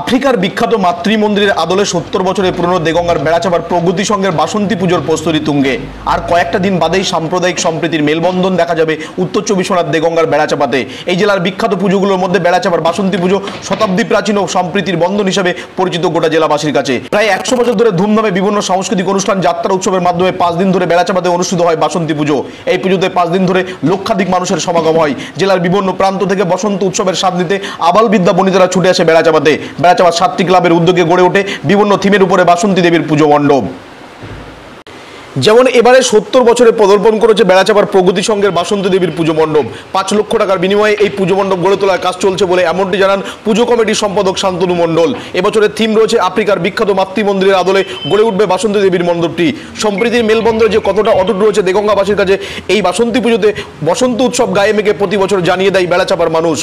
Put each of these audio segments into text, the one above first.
আফ্রিকার বিখ্যাত মাতৃমন্দিরের আদলে সত্তর বছরের পুরনো দেগঙ্গার বেড়াচাপার প্রগতি সংঘের বাসন্তী পুজোর প্রস্তুতি তুঙ্গে। আর কয়েকটা দিন বাদেই সাম্প্রদায়িক সম্প্রীতির মেলবন্ধন দেখা যাবে উত্তর চব্বিশ পরগনার দেগঙ্গার বেড়াচাপাতে। এই জেলার বিখ্যাত পুজোগুলোর মধ্যে বেড়াচাপার বাসন্তী পুজো শতাব্দী প্রাচীন ও সম্প্রীতির বন্ধন হিসেবে পরিচিত গোটা জেলাবাসীর কাছে। প্রায় একশো বছর ধরে ধুমধামে বিভিন্ন সাংস্কৃতিক অনুষ্ঠান, যাত্রা উৎসবের মাধ্যমে পাঁচ দিন ধরে বেড়াচাপাতে অনুষ্ঠিত হয় বাসন্তী পুজো। এই পুজোতে পাঁচ দিন ধরে লক্ষাধিক মানুষের সমাগম হয়। জেলার বিভিন্ন প্রান্ত থেকে বসন্ত উৎসবের স্বাদ নিতে আবাল বিদ্যা বনিতারা ছুটে আসে বেড়াচাপাতে। বেড়াচাপা সাতটি ক্লাবের উদ্যোগে গড়ে ওঠে বিভিন্ন থিমের উপরে বাসন্তী দেবীর পুজো মণ্ডপ। যেমন এবারে সত্তর বছরে পদার্পণ করেছে বেড়াচাপার প্রগতি সংঘের বাসন্তী দেবীর পুজো মণ্ডপ। পাঁচ লক্ষ টাকার বিনিময়ে এই পুজো মণ্ডপ গড়ে তোলার কাজ চলছে বলে এমনটি জানান পুজো কমিটির সম্পাদক শান্তনু মণ্ডল। এবছরের থিম রয়েছে আফ্রিকার বিখ্যাত মাতৃমন্দিরের আদলে গড়ে উঠবে বাসন্তী দেবীর মণ্ডপটি। সম্প্রীতির মেলবন্ধনে যে কতটা অটুট রয়েছে দেগঙ্গাবাসীর কাছে, এই বাসন্তী পুজোতে বসন্ত উৎসব গায়ে মেঘে প্রতি বছর জানিয়ে দেয় বেড়াচাপার মানুষ।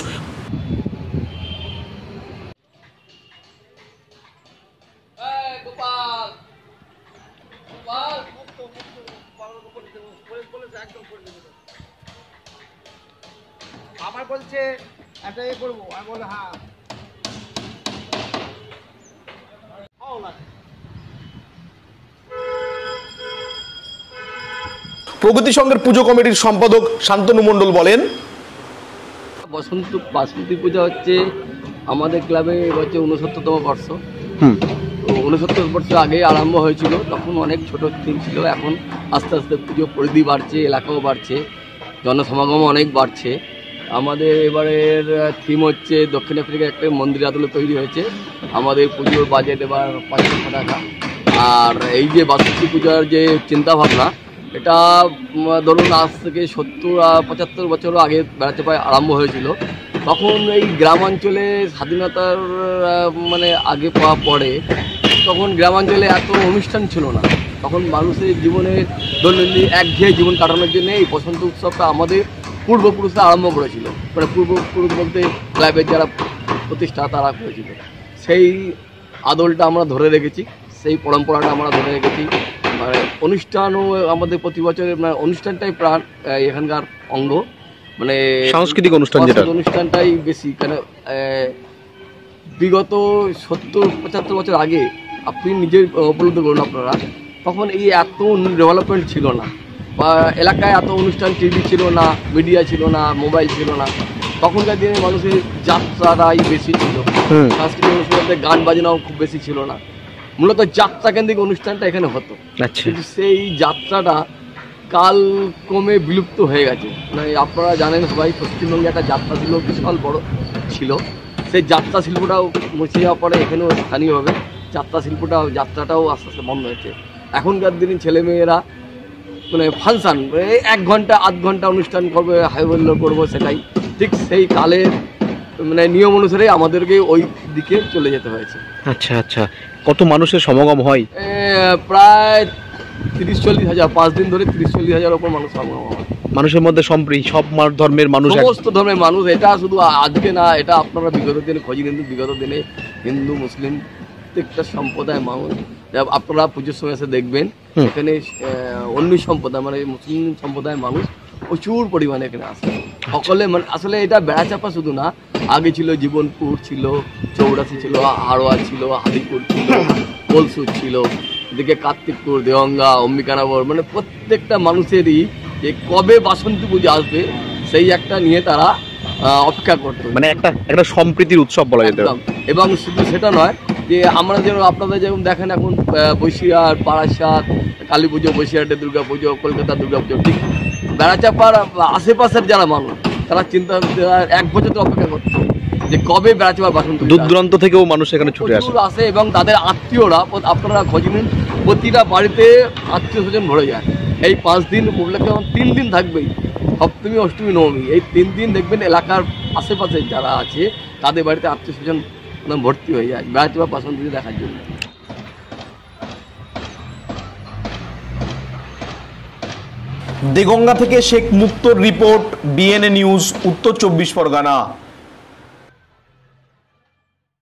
আবার বলছে একটা এ করব। আমি বললাম হ্যাঁ। প্রগতি সংঘের পুজো কমিটির সম্পাদক শান্তনু মণ্ডল বলেন বসন্ত বাসন্তী পূজা হচ্ছে আমাদের ক্লাবে হচ্ছে উনসত্তরতম বর্ষ। উনসত্তর বছর আগে আরম্ভ হয়েছিল, তখন অনেক ছোট থিম ছিল, এখন আস্তে আস্তে পুজো পরিধি বাড়ছে, এলাকাও বাড়ছে জনসমাগম অনেক বাড়ছে। আমাদের এবারের থিম হচ্ছে দক্ষিণ আফ্রিকার একটা মন্দির আদলে তৈরি হয়েছে, আমাদের পুজোর বাজেট এবার পাঁচ লক্ষ টাকা। আর এই যে বাসন্তী পূজার যে চিন্তাভাবনা এটা ধরুন আজ থেকে সত্তর পঁচাত্তর বছর আগে বেড়াতে পায় আরম্ভ হয়েছিল। তখন এই গ্রামাঞ্চলে স্বাধীনতার মানে আগে পাওয়া পরে তখন গ্রামাঞ্চলে এত অনুষ্ঠান ছিল না। তখন মানুষের জীবনে দৈনন্দিন একঘেয়ে জীবন কাটানোর জন্য এই বসন্ত উৎসবটা আমাদের পূর্বপুরুষরা আরম্ভ করেছিল। মানে পূর্বপুরুষ বলতে ক্লাবের যারা প্রতিষ্ঠা তারা করেছিল। সেই আদলটা আমরা ধরে রেখেছি, সেই পরম্পরাটা আমরা ধরে রেখেছি। মানে অনুষ্ঠানও আমাদের প্রতি বছরের মানে অনুষ্ঠানটাই প্রাণ এখানকার অঙ্গ। মানে সাংস্কৃতিক অনুষ্ঠান যেটা। অনুষ্ঠানটাই বেশি কেন বিগত সত্তর পঁচাত্তর বছর আগে আপনি নিজে উপলব্ধ করুন আপনারা তখন এই এত ডেভেলপমেন্ট ছিল না। বা এলাকায় এত অনুষ্ঠান টিভি ছিল না মিডিয়া ছিল না মোবাইল ছিল না। তখনকার দিনে মানুষের যাত্রাটাই বেশি ছিল। সাংস্কৃতিক অনুষ্ঠানতে গান বাজনাও খুব বেশি ছিল না। মূলত যাত্রা কেন্দ্রিক অনুষ্ঠানটা এখানে হতো। আচ্ছা। কিন্তু সেই যাত্রাটা কাল ক্রমে বিলুপ্ত হয়ে গেছে। মানে আপনারা জানেন সবাই পশ্চিমবঙ্গে একটা যাত্রা ছিল বিশাল বড় ছিল। সেই যাত্রা শিল্পটাও মুছে যাওয়ার পরে এখানেও স্থানীয়ভাবে যাত্রা শিল্পটা যাত্রাটাও আস্তে আস্তে বন্ধ হয়েছে। এখনকার দিনে ছেলেমেয়েরা মানে ফাংশান এক ঘণ্টা আধ ঘণ্টা অনুষ্ঠান করবে হাইবল্য করব সেটাই। ঠিক সেই কালের মানে নিয়ম অনুসারে আমাদেরকে ওই দিকে চলে যেতে হয়েছে। আচ্ছা আচ্ছা। কত মানুষের সমাগম হয়? প্রায় তিরিশ চল্লিশ হাজার পাঁচ দিন ধরে তিরিশ চল্লিশ হাজার ওপর মানুষ সমাগম হয়। মানুষের মধ্যে সম্প্রীতি সব ধর্মের মানুষ সমস্ত ধর্মের মানুষ এটা শুধু আজকে না এটা আপনারা বিগত দিনে খোঁজ কিন্তু বিগত দিনে হিন্দু মুসলিম প্রত্যেকটা সম্প্রদায় মানুষ আপনারা পুজোর সময় এসে দেখবেন এখানে অন্য সম্প্রদায় মানে মুসলিম সম্প্রদায়ের মানুষ প্রচুর পরিমাণে এখানে আসে। সকলে মানে আসলে এটা বেড়াচাপা শুধু না আগে ছিল জীবনপুর ছিল চৌরাশি ছিল হাড়োয়া ছিল হাদিপুর ছিল কলসুর ছিল এদিকে কার্তিকপুর দেওয়াঙ্গা অম্বিকানগর মানে প্রত্যেকটা মানুষেরই যে কবে বাসন্তী পুজো আসবে সেই একটা নিয়ে তারা অপেক্ষা করতো। মানে একটা একটা সম্প্রীতির উৎসব বলা যেতে। এবং শুধু সেটা নয় যে আমরা যেমন আপনাদের যেমন দেখেন এখন বসিরহাট বারাসাত কালী পুজো বসিরহাটে দুর্গা পুজো কলকাতা দুর্গা পুজো ঠিক বেড়াচাপার আশেপাশের যারা মানুষ তারা চিন্তা এক বছর তো অপেক্ষা করতো। যে কবে বেড়াতে বেড়াচাপার বাসন্ত দূর দূরান্ত থেকেও মানুষ এখানে ছুটে আসে। আসে এবং তাদের আত্মীয়রা আপনারা খোঁজ নিন প্রতিটা বাড়িতে আত্মীয় স্বজন ভরে যায়। এই পাঁচ দিন উপলক্ষে তিন দিন থাকবেই। সপ্তমী অষ্টমী নবমী এই তিন দিন দেখবেন এলাকার আশেপাশে যারা আছে তাদের বাড়িতে আত্মীয় স্বজন ভর্তি হয়ে যায় বেড়াতে বা বাসন্তী দেখার জন্য। দেগঙ্গা থেকে Sheikh Muktar report BNA news উত্তর চব্বিশ পরগনা।